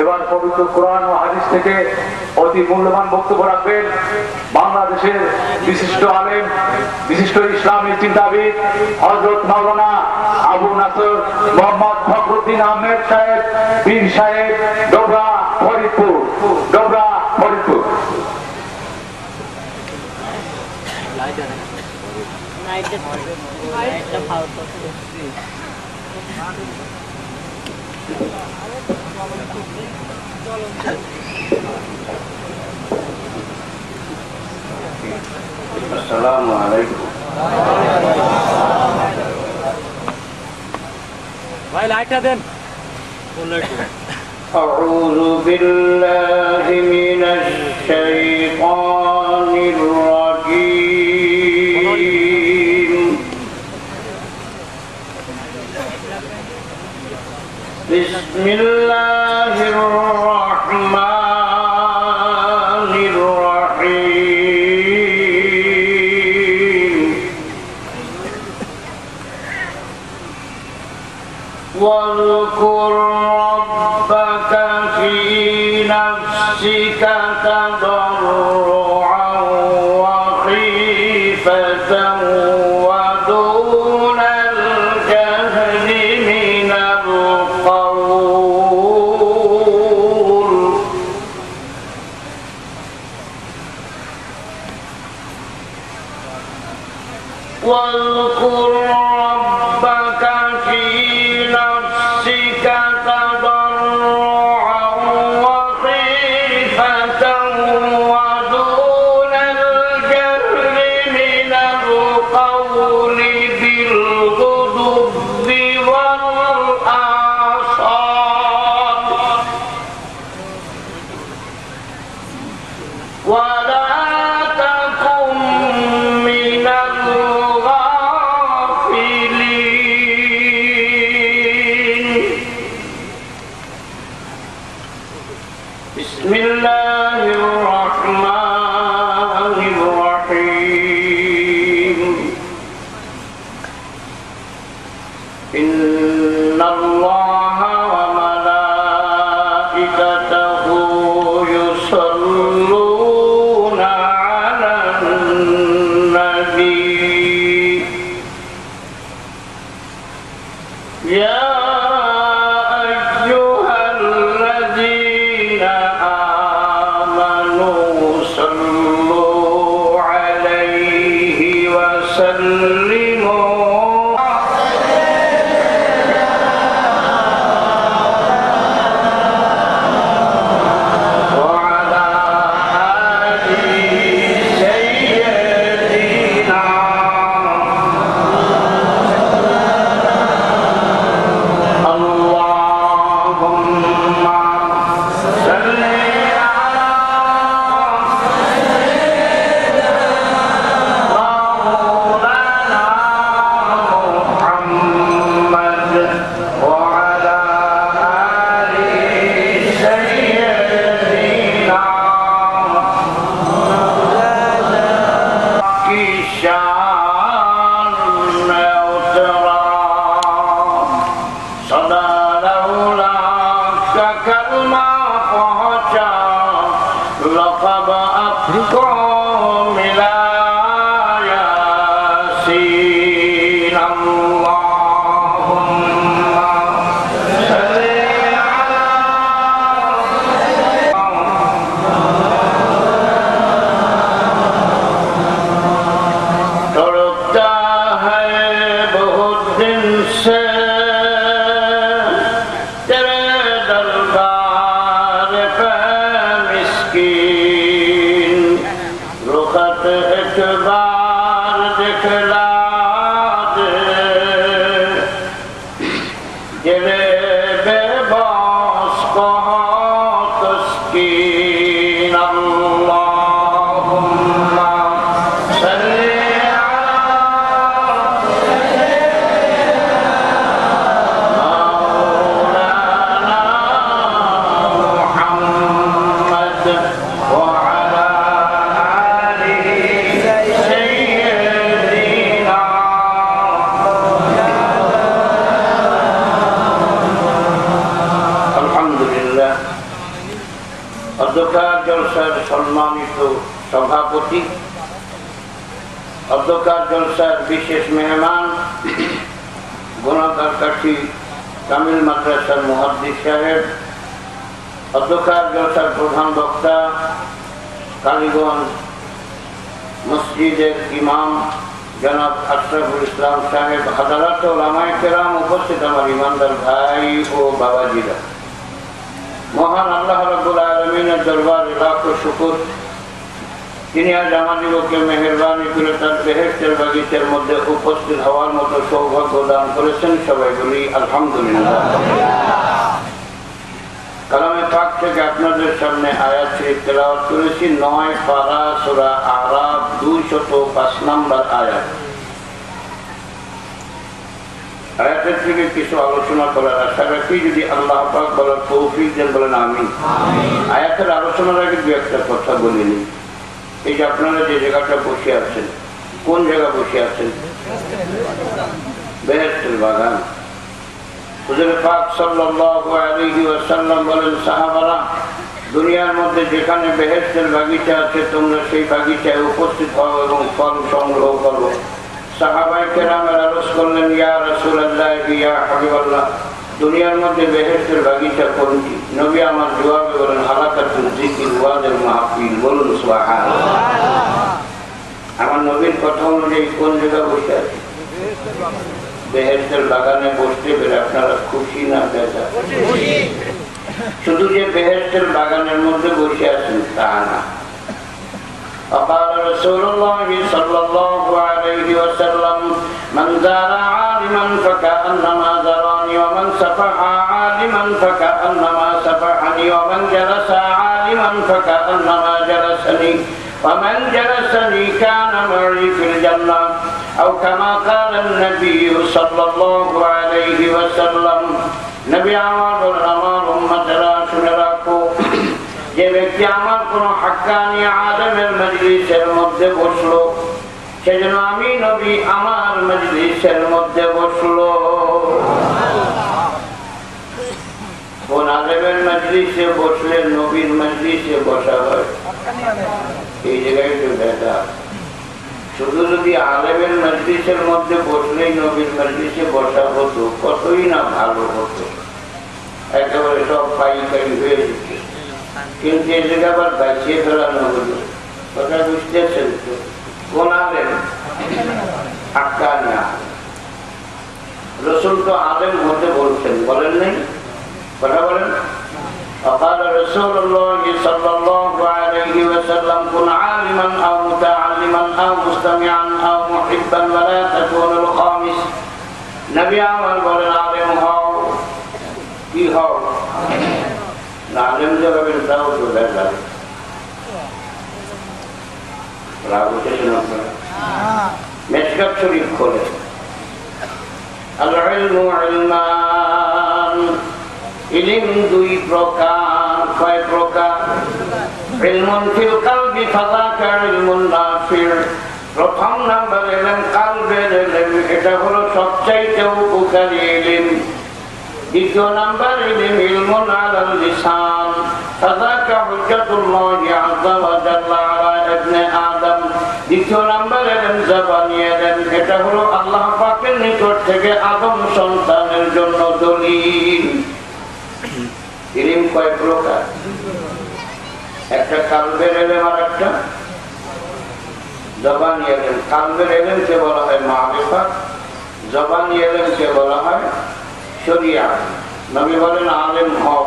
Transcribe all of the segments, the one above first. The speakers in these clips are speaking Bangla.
এবার পবিত্র কোরআন ও হাদিস থেকে অতি মূল্যবান বক্তব্য রাখবেন বাংলাদেশের বিশিষ্ট আলেম বিশিষ্ট ইসলামী চিন্তাবিদ হজরত মাওলানা আবু নাসর মোহাম্মদ ফখরুদ্দিন আহমেদ সাহেব পীর সাহেব ডোবরা ফরিদপুর ডোবরা ফরিদপুর লাইটটা ভালো السلام عليكم ভাই লাইটটা দেন أعوذ بالله বিশেষ মেহমান গোনাকার কাঠি তামিল মাদ্রাসার মুহাদ্দিস সাহেব অধ্যকার জলসার প্রধান বক্তা, কালীগঞ্জ মসজিদের ইমাম জনাব আশরাফুল ইসলাম সাহেব, হাজারাত ওলামায় কেরাম উপস্থিত আমার ইমানদার ভাই ও বাবাজিরা। মহান আল্লাহ রব্বুল আলমিনের দরবারে লাখো শুকুর। তিনি আজ আমাদিগকে মেহরবানি করে তার বেহেস্টের বাগিচার মধ্যে উপস্থিত হওয়ার মতো সৌভাগ্য দান করেছেন সবাই বলি আলহামদুলিল্লাহ। কালামে পাক থেকে আপনাদের সামনে আয়াত শরীফ তেলাওয়াত করেছি নয় পারা সোরা আরাব দুই শত পাঁচ নম্বর আয়াত। আয়াতের থেকে কিছু আলোচনা করার আশা রাখি যদি আল্লাহ পাক বলার তৌফিক দেন বলেন আমি আয়াতের আলোচনার আগে দু একটা কথা বলিনি এই যে আপনারা যে জায়গাটা বসে আছেন, কোন জায়গা বসে আছেন? বেহেস্টের বাগান। দুনিয়ার মধ্যে যেখানে বেহেস্তের বাগিচা আছে, তোমরা সেই বাগিচায় উপস্থিত হও এবং ফল সংগ্রহ করো। সাহাবাই কেরামের করলেন, ইয়া রাসূলুল্লাহ, ইয়া হাবিবাল্লাহ। দুনিয়ার মধ্যে বেহেস্তের বাগিচা কোনটি নবী আমার জবাবে বলেন হালাকাতুল জিকির ওয়াজের মাহফিল বলুন সুবহানাল্লাহ আমার নবীর কথা অনুযায়ী কোন জায়গা বসে আছে বেহেস্তের বাগানে বসতে পেরে আপনারা খুশি না বেজা শুধু যে বেহেস্তের বাগানের মধ্যে বসে আছেন তা না وقال رسول الله صلى الله عليه وسلم من زار عالما فكأنما زراني ومن سفح عالما فكأنما سفحني ومن جلس عالما فكأنما جلسني ومن جلسني كان معي في الجنة أو كما قال النبي صلى الله عليه وسلم নবী আমার বলেন আমার উম্মতেরা শুনে রাখো যে ব্যক্তি আমার কোন হাক্কানি আদমের মজলিসের মধ্যে বসলো সেজন্য আমি নবী আমার মজলিসের মধ্যে বসলো কোন আদমের মজলিসে বসলে নবীর মজলিসে জায়গায় শুধু যদি আলেমের মজলিসের মধ্যে বসলেই নবীর মজলিসে বসা ভালো হতো। একেবারে সব পাইকারি হয়ে যেত। কিন্তু এই জায়গা আবার বাঁচিয়ে ফেলানো হলো। কথা বুঝতেছেন তো? কোন আলেম? আক্কা না রসুল তো আলেম হতে বলছেন, বলেন নাই? কথা বলেন وقال رسول الله صلى الله عليه وسلم كن عالما او متعلما او مستمعا او محبا ولا تكون الخامس নবী আমার বলেন আলেম হও কি হও না আলেম যে হবেন তাও তো দেখা রাগ উঠেছেন আপনারা মেসকাত শরীফ খোলে العلم علمان দুই প্রকার। কয় প্রকার? ফিল কালবি প্রথম নাম্বার এলেন কালবের এলেন এটা হলো সবচাইতে উপকারী ইলিম। দ্বিতীয় নাম্বার, ইলিম ইলমুন আলাল লিসান। ফাযাকা হুজ্জাতুল্লাহি আলা আদম। দ্বিতীয় নাম্বার এলেন জবানি এলেন এটা হলো আল্লাহ পাকের নিকট থেকে আদম সন্তানের জন্য দলিল। ইলিম কয় প্রকার একটা কালবের এলেম আর একটা জবানি এলেম কালবের এলেমকে বলা হয় মারিফা জবানি এলেমকে বলা হয় শরিয়া নবী বলেন আলেম হও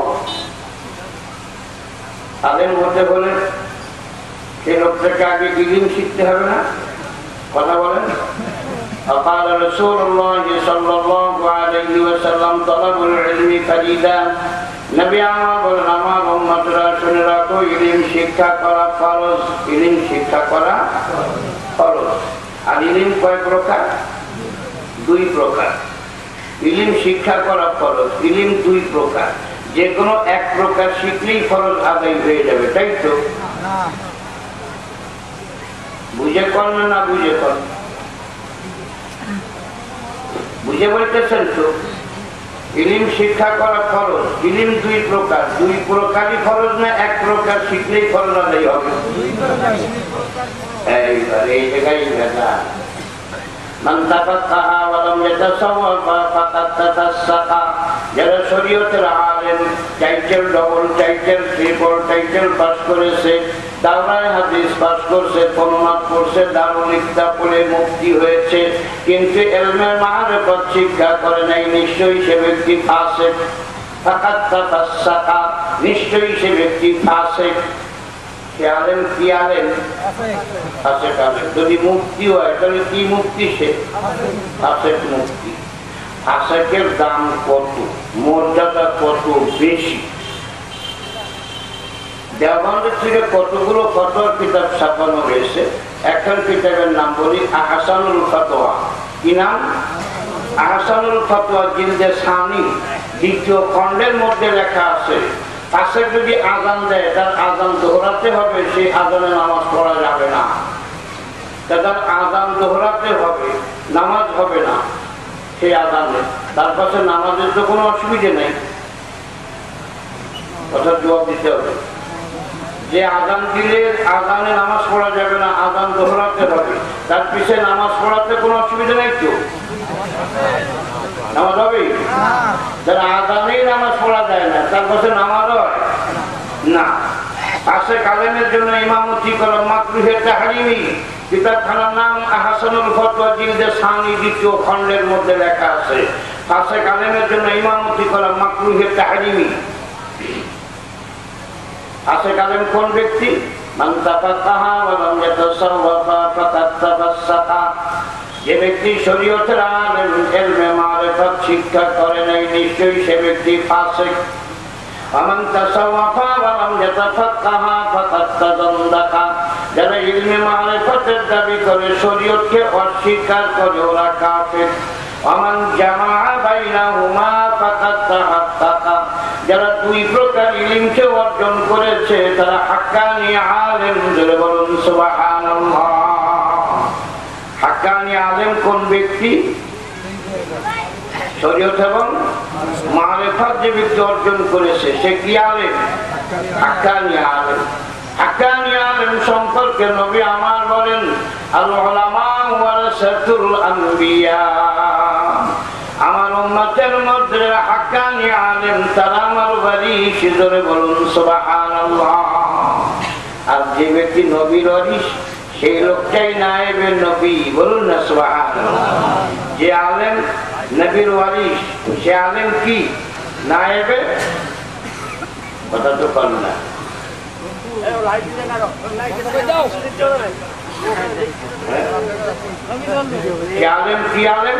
আলেম হতে বলেন সেই লোকটাকে আগে ইলিম শিখতে হবে না কথা বলেন وقال رسول الله صلى الله عليه وسلم طلب العلم فريدا নবী আমার বলেন আমার উম্মতরা শুনে রাখো ইলিম শিক্ষা করা ফরজ ইলিম শিক্ষা করা ফরজ। আর ইলিম কয় প্রকার? দুই প্রকার। ইলিম শিক্ষা করা ফরজ, ইলিম দুই প্রকার। যে কোনো এক প্রকার শিখলেই ফরজ আদায় হয়ে যাবে, তাই তো? বুঝে কর না না বুঝে কর? বুঝে বলতেছেন তো? ইলিম শিক্ষা করা খরচ ইলিম দুই প্রকার। দুই প্রকারই খরচ না, এক প্রকার শিখলেই খরচ আদায় হবে। এই জায়গায় তাফাসসাকা যারা শরীয়তের আলেম, title double title triple title pass করেছে পাস করছে করছে মুক্তি হয়েছে। কিন্তু করে নাই, নিশ্চয়ই সে ব্যক্তি ফাসেক। ফাকাদ তাফাসসাকা নিশ্চয়ই সে ব্যক্তি ফাসেক। আলেম কি যদি মুক্তি হয়, তাহলে কি মুক্তি সে? মুক্তি। আশেকের দাম কত? মর্যাদা কত? বেশি। দেওবন্দের থেকে কতগুলো ফটোয়ার কিতাব ছাপানো হয়েছে? একখান কিতাবের নাম বলি, আহসানুল ফতোয়া। কি নাম? আহসানুল ফতোয়া জিন্দে সানি, দ্বিতীয় খণ্ডের মধ্যে লেখা আছে পাশে যদি আজান দেয়, তার আজান দোহরাতে হবে, সেই আজানে নামাজ পড়া যাবে না। তার আজান দোহরাতে হবে, নামাজ হবে না, সেই আজানে। তার পাশে নামাজের তো কোনো অসুবিধে নেই। কথা জবাব দিতে হবে। যে আজান দিলে আজানে নামাজ পড়া যাবে না, আজান দোহরাতে হবে। তার পিছে নামাজ পড়াতে কোনো অসুবিধা নেই তো? নামাজ হবে যারা আজানেই নামাজ পড়া যায় না, তার পাশে নামাজ হয়? না। পাশে কালেমের জন্য ইমামতি করা, মাকরুহের তাহারিমি। কিতাবখানার নাম আহসানুল ফতোয়া, জিলদে সানি দ্বিতীয় খণ্ডের মধ্যে লেখা আছে। পাশে কালেমের জন্য ইমামতি করা, মাকরুহের তাহারিমি। কালেম কোন ব্যক্তি? যে ব্যক্তি শরীয়তের শিক্ষা করে নাই, নিশ্চয়ই সে ব্যক্তি ফাসিক। অস্বীকার করে, ওরা যারা দুই প্রকার ইলিমকে অর্জন করেছে, তারা হাক্কানি আলেম ধরে বলুন হাক্কানি আলেম কোন ব্যক্তি? অর্জন করেছে, সে কি হাক্কানি আলেম। সম্পর্কে নবী আমার বলেন আল উলামা ওয়ারাসাতুল আমার উম্মতের মধ্যে হাক্কানি আলেম তারা আমার বাড়ি ধরে বলুন আর যে ব্যক্তি নবীর অরিস সেই লোকটাই নায়েবে নবী। বলুন না, সুবহানাল্লাহ। যে আলেম নবীর ওয়ারিস সে আলেম কি? নায়েবে? কথা তো পারল না। কে আলেম কি আলেম?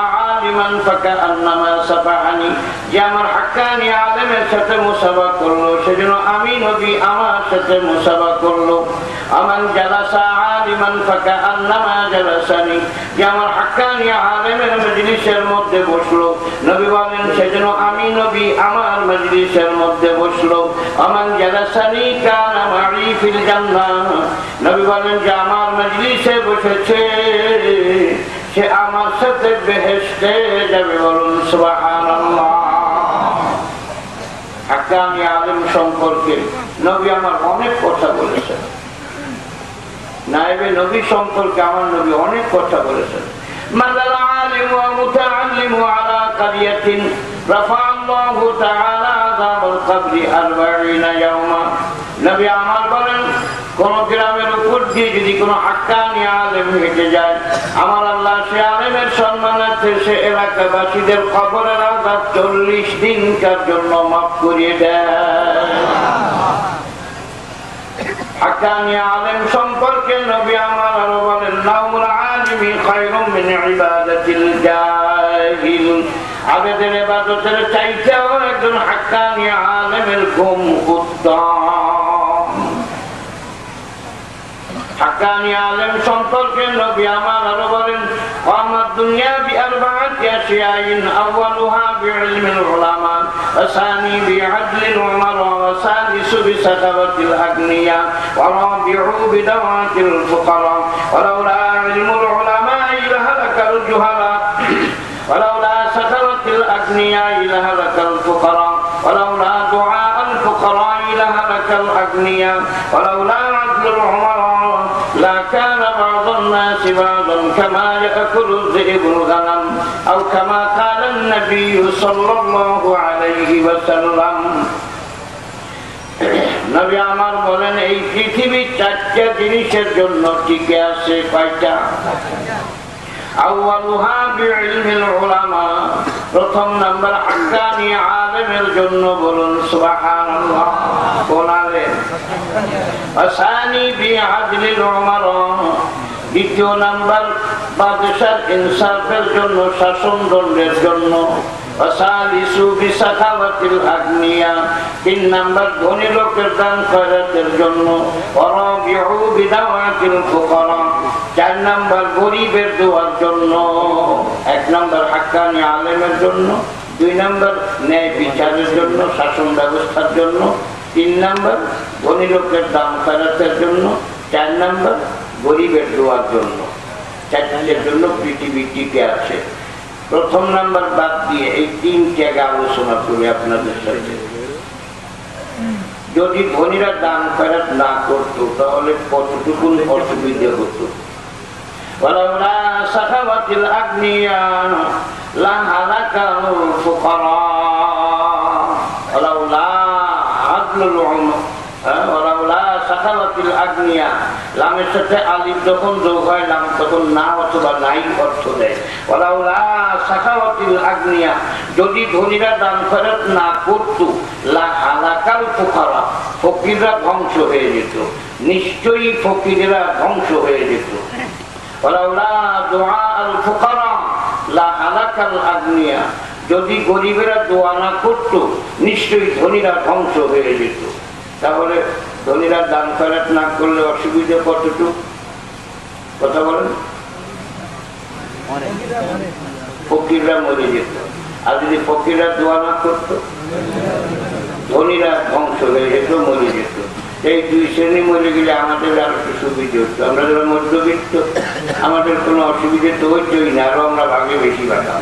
আলিমান ফাকা আন্নামা সাফাহানি যে আমার হাক্কানি আলেমের সাথে মুসাফা করল, সেজন্য আমি নবী আমার সাথে মুসাফা করল। আমান জালাসা আলিমান ফাকা আন্নামা জালাসানি। যে আমার হাক্কানি আলেমের মজলিসের মধ্যে বসল। নবী বলেন, সেজন্য আমি নবী আমার মজলিসের মধ্যে বসল। আমান জালাসানি কানা মারি ফিল জান্নাহ। নবী বলেন, যে আমার বসেছে সে আমার সাথে বেহেশতে যাবে বলুন হাক্কানি আলেম সম্পর্কে নবী আমার অনেক কথা বলেছেন। অনেক কথা বলেছেন। মাদাল আলিম ওয়া মুতাআল্লিম আলা কারিয়াতিন রাফা আল্লাহু তাআলা আযাবাল কবরি 40 ইয়াওমা নবী আমার বলেন, কোন গ্রামের দিয়ে যদি কোনো হাক্কানি আলেম হেঁটে যায় আমার আল্লাহ সে আলেমের সম্মানার্থে সে এলাকাবাসীদের খবরের আজাব চল্লিশ দিনকার জন্য মাফ করিয়ে দেয়। হাক্কানি আলেম সম্পর্কে নবী আমার আরও বলেন হাক্কানি আলেম সম্পর্কে নবী আমার আরো বলেন আমার দুনিয়া بأربعة أشياء أولها بعلم العلماء وثاني بعدل العمراء وثالث بسخاوة الأغنياء ورابع بدعوة الفقراء ولولا علم العلماء لهلك الجهلاء ولولا سخاوة الأغنياء لهلك الفقراء الناس بعضا كما يأكل الذئب الغنم أو كما قال النبي صلى الله عليه وسلم নবী আমার বলেন এই পৃথিবীর চারটা জিনিসের জন্য টিকে আছে কয়টা আউয়ালুহা বিইলমিল উলামা প্রথম নাম্বার হাক্কানি আলেমের জন্য বলুন সুবহানাল্লাহ কোন আলেম আসানি বিআদলিল উমারা দ্বিতীয় নাম্বার, বাদশার ইনসাফের জন্য শাসন দণ্ডের জন্য। তিন নাম্বার, ধনী লোকের দান খয়রাতের জন্য। চার নাম্বার, গরিবের দোয়ার জন্য। এক নাম্বার, হাক্কানি আলেমের জন্য। দুই নাম্বার, ন্যায় বিচারের জন্য, শাসন ব্যবস্থার জন্য। তিন নাম্বার, ধনী লোকের দাম খয়রাতের জন্য। চার নাম্বার গরিবের দোয়ার জন্য। চারটির জন্য পৃথিবী টিকে আছে। প্রথম নাম্বার বাদ দিয়ে এই তিন জায়গা আলোচনা করি আপনাদের সাথে। যদি ধনীরা দান ফেরত না করত, তাহলে কতটুকু অসুবিধে হতো? লাহালাকা যদি ধনীরা দান ফেরত না করতো ফকিররা ধ্বংস হয়ে যেত। নিশ্চয়ই ফকিরেরা ধ্বংস হয়ে যেত। যদি গরিবেরা দোয়া না করতো, নিশ্চয়ই ধনীরা ধ্বংস হয়ে যেত। তাহলে ধনীরা দান খয়রাত না করলে অসুবিধা কতটুকু? কথা বলেন। ফকিররা মরে যেত। আর যদি ফকিররা দোয়া না করত, ধনীরা ধ্বংস হয়ে যেত, মরে যেত। এই দুই শ্রেণি মরে গেলে আমাদের আর একটু সুবিধা হতো। আমরা যারা মধ্যবিত্ত, আমাদের কোনো অসুবিধা তো হইতই না, আরও আমরা ভাগে বেশি পাঠাম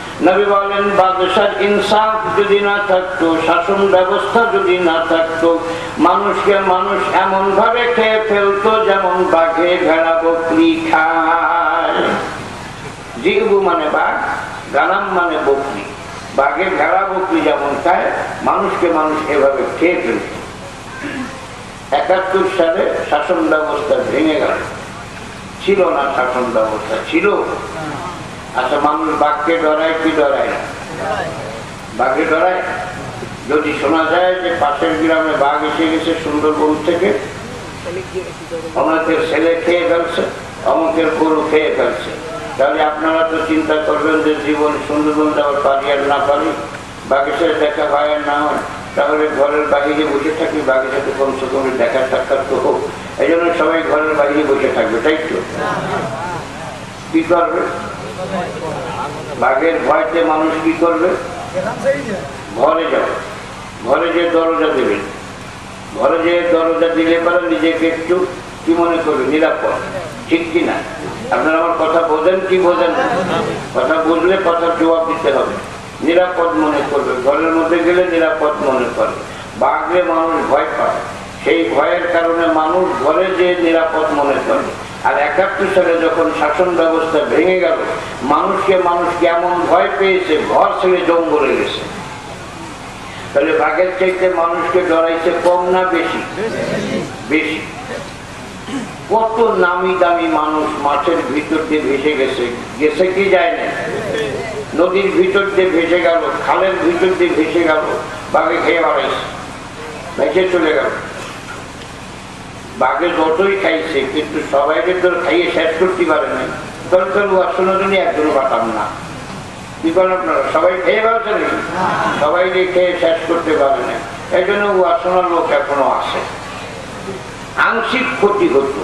নবী বলেন বাদশার ইনসাফ যদি না থাকতো, শাসন ব্যবস্থা যদি না থাকতো, মানুষকে মানুষ এমন ভাবে খেয়ে ফেলতো যেমন বাঘে ভেড়া, বকরি খায়। মানে বাঘ গানাম মানে বকরি। বাঘে ভেড়া, বকরি যেমন খায়, মানুষকে মানুষ এভাবে খেয়ে ফেলত। একাত্তর সালে শাসন ব্যবস্থা ভেঙে গেল। ছিল না শাসন ব্যবস্থা, ছিল। আচ্ছা মানুষ বাঘকে ডরায়, কি ডরায়? না বাঘে ডরায়? যদি শোনা যায় যে পাশের গ্রামে বাঘ এসে গেছে সুন্দরবন থেকে অনেকের ছেলে খেয়ে ফেলছে, অমুকের গরু খেয়ে ফেলছে, তাহলে আপনারা তো চিন্তা করবেন যে জীবন সুন্দরবন যাওয়ার পারি আর না পারি বাঘের সাথে দেখা আর না হয়, তাহলে ঘরের বাহিরে বসে থাকি, বাঘের সাথে কমসে কম দেখা সাক্ষাৎ তো হোক। এই জন্য সবাই ঘরের বাহিরে বসে থাকবে, তাই তো? কি করবে? বাঘের ভয়তে মানুষ কি করবে? ঘরে যাবে। ঘরে যে দরজা দেবেন ঘরে যে দরজা দিলে পারে নিজেকে একটু, কি মনে করবে? নিরাপদ। ঠিক কি না? আপনারা আমার কথা বোঝেন কি বোঝেন কথা বুঝলে কথার জবাব দিতে হবে। নিরাপদ মনে করবে। ঘরের মধ্যে গেলে নিরাপদ মনে করবে বাঘে মানুষ ভয় পায়। সেই ভয়ের কারণে মানুষ ঘরে যে নিরাপদ মনে করে। আর একাত্তর সালে যখন শাসন ব্যবস্থা ভেঙে গেল মানুষকে মানুষ কেমন ভয় পেয়েছে, ঘর ছেড়ে জঙ্গলে গেছে। তাহলে বাঘের চাইতে মানুষকে ডরাইছে কম না বেশি? বেশি। কত নামি দামি মানুষ মাছের ভিতর দিয়ে ভেসে গেছে গেছে কি যায় না নদীর ভিতর দিয়ে ভেসে গেল, খালের ভিতর দিয়ে ভেসে গেল, বাঘে খেয়ে বাড়াইছে ভেসে চলে গেল। বাঘে যতই খাইছে, কিন্তু সবাইকে তো খাইয়ে শেষ করতে পারে নাই। তখন তো শোনার জন্য একজন পাতাম না। কি আপনারা? সবাই খেয়ে সবাই শেষ করতে পারে এই জন্য লোক এখনও আংশিক ক্ষতি হতো।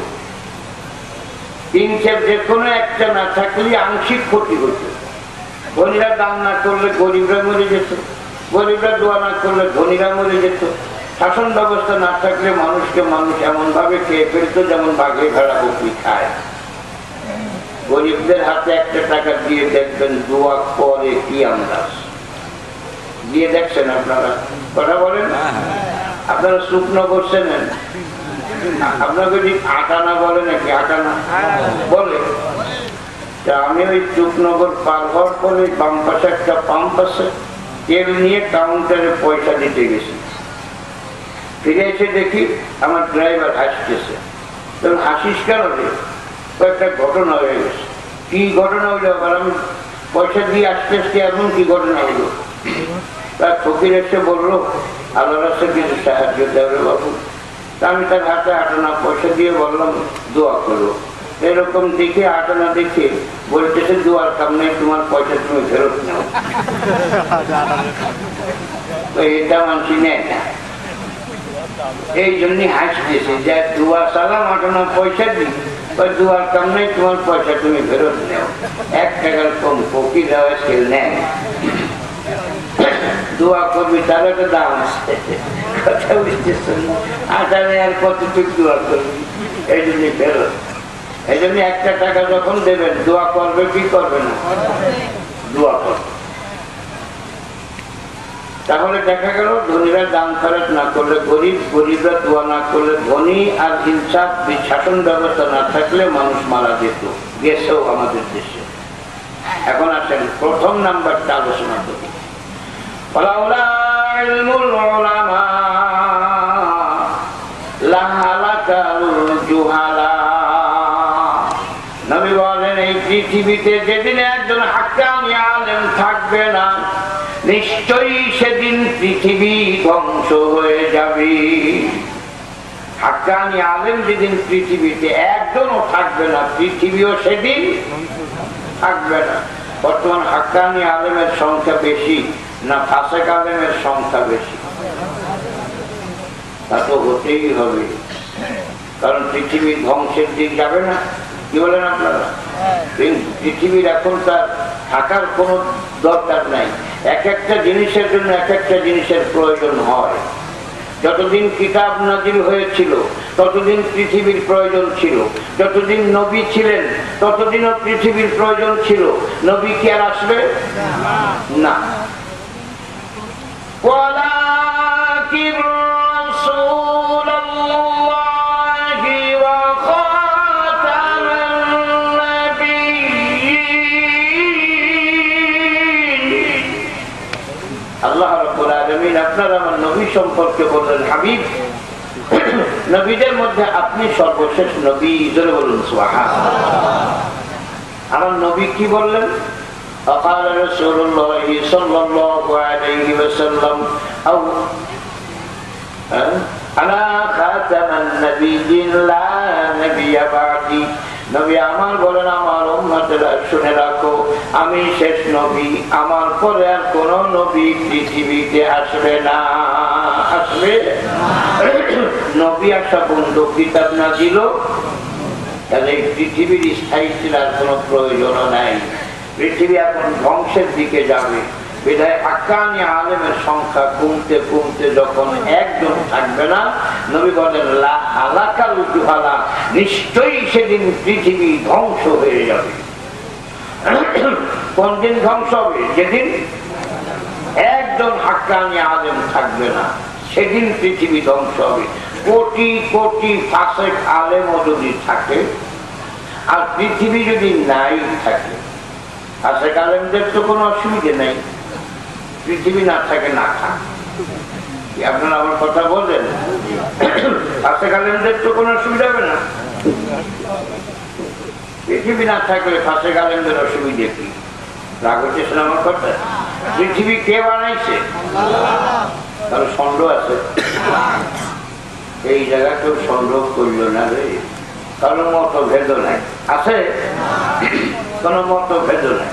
যে কোনো একটা না থাকলে আংশিক ক্ষতি হতো। ধনীরা দান না করলে গরিবরা মরে যেত। গরিবরা দোয়া না করলে ধনীরা মরে যেত। শাসন ব্যবস্থা না থাকলে মানুষকে মানুষ এমন ভাবে খেয়ে ফেলতো যেমন বাঘে ভেড়া বকরি খায়। গরিবদের হাতে একটা টাকা দিয়ে দেখবেন দোয়া করে কি আন্দাজ। দিয়ে দেখছেন আপনারা? কথা বলেন? আপনারা শুকনো করছেন আপনাকে যদি আটানা বলে নাকি? আটানা? বলে। তা আমি ওই চুকনগর পার হওয়ার পরে বাম পাশে একটা পাম্প আছে তেল নিয়ে কাউন্টারে পয়সা দিতে গেছি। ফিরে এসে দেখি আমার ড্রাইভার হাসতেছে। তখন হাসিস কেন রে? কয়েকটা ঘটনা হয়ে গেছে। কি ঘটনা হইল আবার? আমি পয়সা দিয়ে আসতে আসতে এমন কি ঘটনা হইল? তার ফকির এসে বলল আল্লাহ রাস্তা কিছু সাহায্য দেবে বাবু। তা আমি তার হাতে আটানা পয়সা দিয়ে বললাম দোয়া করো। এরকম দেখে আটানা দেখে বলতেছে দোয়ার কাম নেই তোমার পয়সা তুমি ফেরত নাও। এটা মানুষ নেয় না। এই জন্য হাসতেছে যে দুয়া সালাম আটানা পয়সা দিই ওই দুয়ার কাম নেই তোমার পয়সা তুমি ফেরত নেও। এক টাকার কম ফকির দেওয়া সেল নেয়। না। দোয়া করবি তার একটা দাম এই জন্য ফেরত। এই জন্য একটা টাকা যখন দেবেন, দোয়া করবে, কি করবে না? দোয়া করবে। তাহলে দেখা গেল, ধনীরা দান খরচ না করলে গরিব, গরিবরা দোয়া না করলে ধনী, আর হিংসা শাসন ব্যবস্থা না থাকলে মানুষ মারা যেত। গেছেও আমাদের দেশে। এখন আসেন, প্রথম নাম্বারটা আলোচনা করি। নবী বলেন, এই পৃথিবীতে যেদিন একজন হাক্কানি আলেম থাকবে না নিশ্চয়ই সেদিন পৃথিবী ধ্বংস হয়ে যাবে। হাক্কানি আলেম যেদিন পৃথিবীতে একজনও থাকবে না পৃথিবীও সেদিন থাকবে না। বর্তমান হাক্কানি আলেমের সংখ্যা বেশি না ফাঁসেক আলেমের সংখ্যা বেশি? তা তো হতেই হবে। কারণ পৃথিবী ধ্বংসের দিক যাবে না। কি বলেন আপনারা? পৃথিবীর এখন তার থাকার কোনো দরকার নাই। এক একটা জিনিসের জন্য এক একটা জিনিসের প্রয়োজন হয়। যতদিন কিতাব নাজির হয়েছিল ততদিন পৃথিবীর প্রয়োজন ছিল। যতদিন নবী ছিলেন ততদিনও পৃথিবীর প্রয়োজন ছিল। নবী কি আর আসবে? না। আপনার আমার নবী সম্পর্কে বললেন হাবিব নবীদের মধ্যে আপনি সর্বশেষ নবী জোরে বলুন সুবহান আমার নবী কি বললেন فقال رسول الله صلى الله عليه وسلم أو أنا خاتم النبيين لا نبي بعدي নবী আমার বলেন, আমার উম্মতেরা শুনে রাখো, আমি শেষ নবী, আমার পরে আর কোন নবী পৃথিবীতে আসবে না। আসবে? নবী আসা বন্ধু কিতাব না দিল তাহলে পৃথিবীর স্থায়িত্বের আর কোনো প্রয়োজন নাই। পৃথিবী এখন ধ্বংসের দিকে যাবে। একজন থাকবে না সেদিন পৃথিবী ধ্বংস হয়ে যাবে। কোন ধ্বংস হবে? যেদিন একজন হাক্কানি আলেম থাকবে না, সেদিন পৃথিবী ধ্বংস হবে। কোটি কোটি ফাঁসেক আলেমও যদি থাকে, আর পৃথিবী যদি নাই থাকে, ফাঁসেক আলেমদের তো কোনো অসুবিধে নাই। পৃথিবী না থাকে, না কি আপনারা আমার কথা বলেন আজকে কালেন্ডার তো কোনো অসুবিধা হবে না? পৃথিবী না থাকলে ফাঁসে কালেন্ডার অসুবিধা কি? রাগ হচ্ছে আমার কথা। পৃথিবী কে বানাইছে? তাহলে সন্দেহ আছে। এই জায়গা কেউ সন্দেহ করল না রে। কারও মত ভেদ নাই। আছে? কোন মত ভেদ নাই।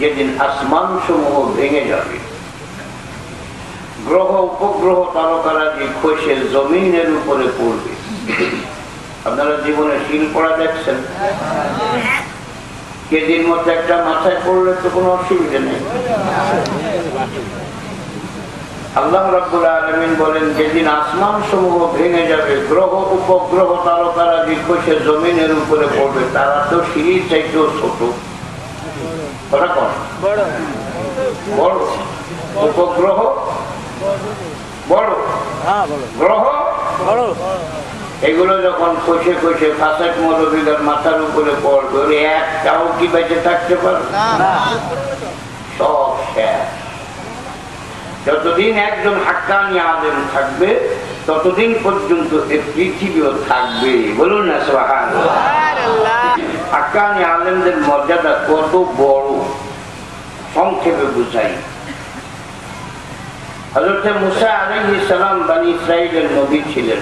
যেদিন আসমান সমূহ ভেঙে যাবে গ্রহ উপগ্রহ তারকারাজি খসে জমিনের উপরে পড়বে। আপনারা জীবনে শিল পড়া দেখছেন? কেজির মধ্যে একটা মাথায় পড়লে তো কোনো অসুবিধা নেই। আল্লাহ রাব্বুল আলমিন বলেন, যেদিন আসমান সমূহ ভেঙে যাবে, গ্রহ উপগ্রহ তারকারাজি খসে জমিনের উপরে পড়বে, তারা তো সিঁড়ির চাইতেও ছোট। বড়। উপগ্রহ বড়? গ্রহ? এগুলো যখন কষে কষে ফাঁসাক মৌলবীদের মাথার উপরে পড়বে ওরে একটাও কি বেঁচে থাকতে পারবে সব শেষ। যতদিন একজন হাক্কানি আলেম থাকবে ততদিন পর্যন্ত এই পৃথিবীও থাকবে। বলুন না সোহান হাক্কানি আলেমদের মর্যাদা কত বড়? সংক্ষেপে বুঝাই। হজরত মুসা বানি নবী ছিলেন।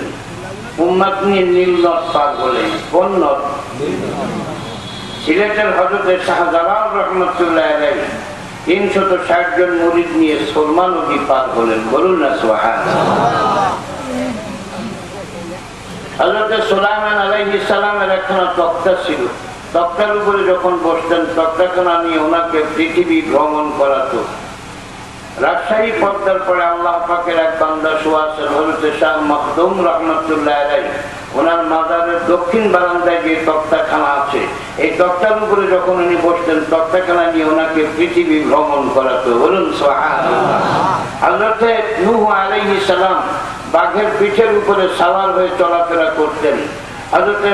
বলুন না সালামের একখানা তক্তা ছিল। তক্তার উপরে যখন বসতেন, তক্তাখানা নিয়ে ওনাকে পৃথিবী ভ্রমণ করাতো। রাজশাহী পদ্মার পরে আল্লাহ পাকের এক বান্দা হলুতে শাহ রহমতুল্লাহ ওনার মাজারের দক্ষিণ বারান্দায় যে তক্তাখানা আছে। এই তক্তার উপরে যখন উনি বসতেন, তক্তাখানা নিয়ে ওনাকে পৃথিবী ভ্রমণ করাতো। বলুন হজরতে নুহ আলাইহি সালাম বাঘের পিঠের উপরে সাওয়ার হয়ে চলাফেরা করতেন। হজরতে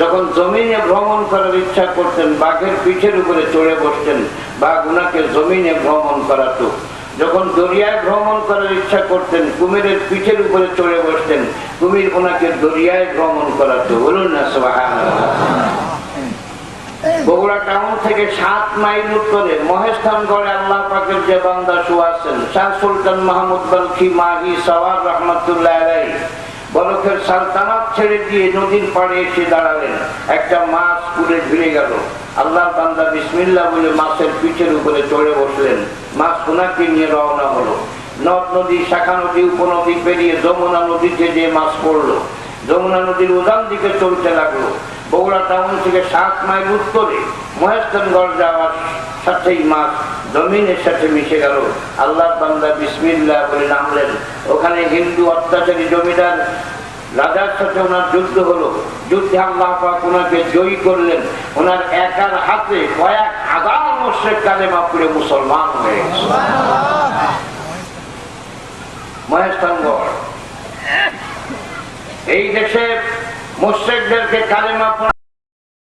যখন জমিনে ভ্রমণ করার ইচ্ছা করতেন, বাঘের পিঠের উপরে চড়ে বসতেন, বাঘ উনাকে জমিনে ভ্রমণ করাতো। যখন দরিয়ায় ভ্রমণ করার ইচ্ছা করতেন, কুমিরের পিঠের উপরে চড়ে বসতেন, কুমির ওনাকে দরিয়ায় ভ্রমণ করাতো। বলুন না সোহান বগুড়া টাউন থেকে সাত মাইল উত্তরে মহেশখানগড়ে আল্লাহ পাকের যে বান্দা শুয়াছেন, শাহ সুলতান মাহমুদ বালখি মাহি সওয়ার রহমতুল্লাহ আলাই বরফের সালতানাত ছেড়ে দিয়ে নদীর পাড়ে এসে দাঁড়ালেন। একটা মাছ পুরে ভিড়ে গেল। আল্লাহ বান্দা বিসমিল্লা বলে মাছের পিঠের উপরে চড়ে বসলেন। মাছ ওনাকে নিয়ে রওনা হলো। নদ নদী, শাখা নদী, উপনদী পেরিয়ে যমুনা নদীতে যে মাছ পড়ল। যমুনা নদীর উদান দিকে চলতে লাগল। বগুড়া টাউন থেকে সাত মাইল উত্তরে মহেশগঞ্জ যাওয়ার সাথেই মাছ জমিনের সাথে মিশে গেল। আল্লাহ বান্দা বিসমিল্লাহ বলে নামলেন। ওখানে হিন্দু অত্যাচারী জমিদার রাজার সাথে ওনার যুদ্ধ হলো। যুদ্ধে আল্লাহ পাক ওনাকে জয়ী করলেন। ওনার একার হাতে কয়েক হাজার মোশেক কালেমা পুরে মুসলমান হয়ে মহেশগঞ্জ এই দেশে মোশেকদেরকে কালেমা